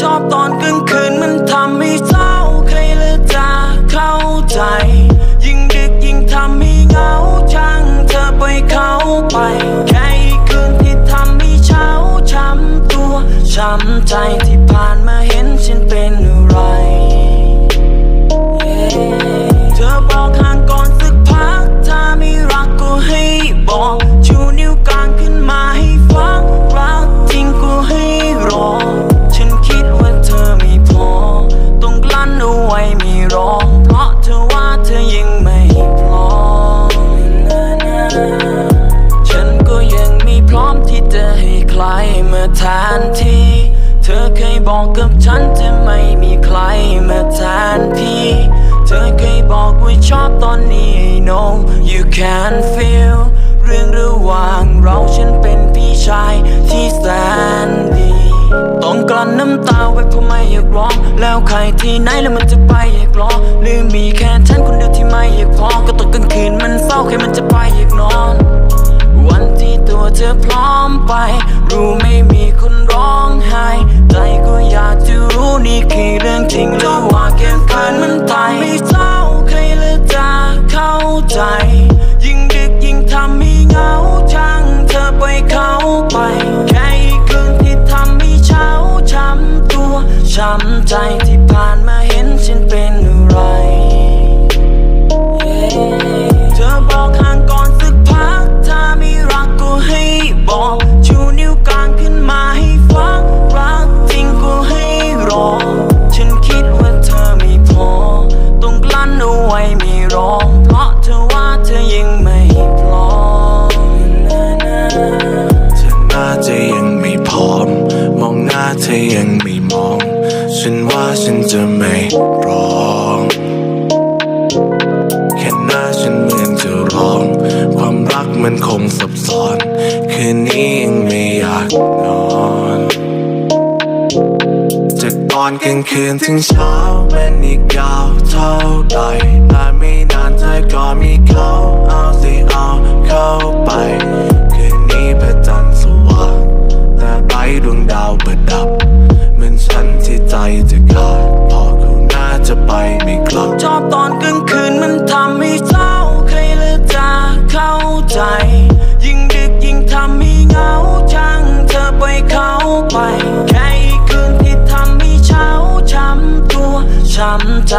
ชอบตอนกลางคืนมันทำให้เศร้าใครลจะเข้าใจ ยิ่งดึกยิ่งทำให้เหงาช่างเธอปเขาไป แค่คืนที่ทำให้เช้าช้ำตัวช้ำใจ ใครมาแทนที่ เธอเคยบอกกับฉันจะไม่มีใครมาแทนพี่ เธอเคยบอกว่าชอบตอนนี้ I know you can feel เรื่องระหว่างเราฉันเป็นพี่ชายที่แสนดี ต้องกลั้นน้ำตาไว้เพราะไม่อยากร้อง แล้วใครที่ไหนแล้วมันจะไปอยากร้องหรือมีแค่ฉันคนเดียวที่ไม่อยากพอก็ตกกลางคืนมันเศร้าใครมันจะไปอยากนอน พร้อมไป รู้ไม่มีคนร้องไห้ ใจก็อยากจะรู้นี่คือเรื่องจริงหรือว่าแค่ฝันมันตายไม่เศร้าใครเลยจะเข้าใจ ยิ่งดึกยิ่งทำให้เหงาช่างเธอไปล่อยเขาไป แค่อีกคืนที่ทำให้เช้าช้ำตัวช้ำใจที่ผ่านมาเห็นฉันเป็นอะไร ฉันจะไม่ร้อง แค่หน้าฉันเหมือนจะร้อง ความรักมันคงซับซ้อน คืนนี้ยังไม่อยากนอนจากตอนกลางคืนถึงเช้าเป็นอีกยาวเท่าใดแต่ไม่นานเธอก็มีเขา ช้ำใจ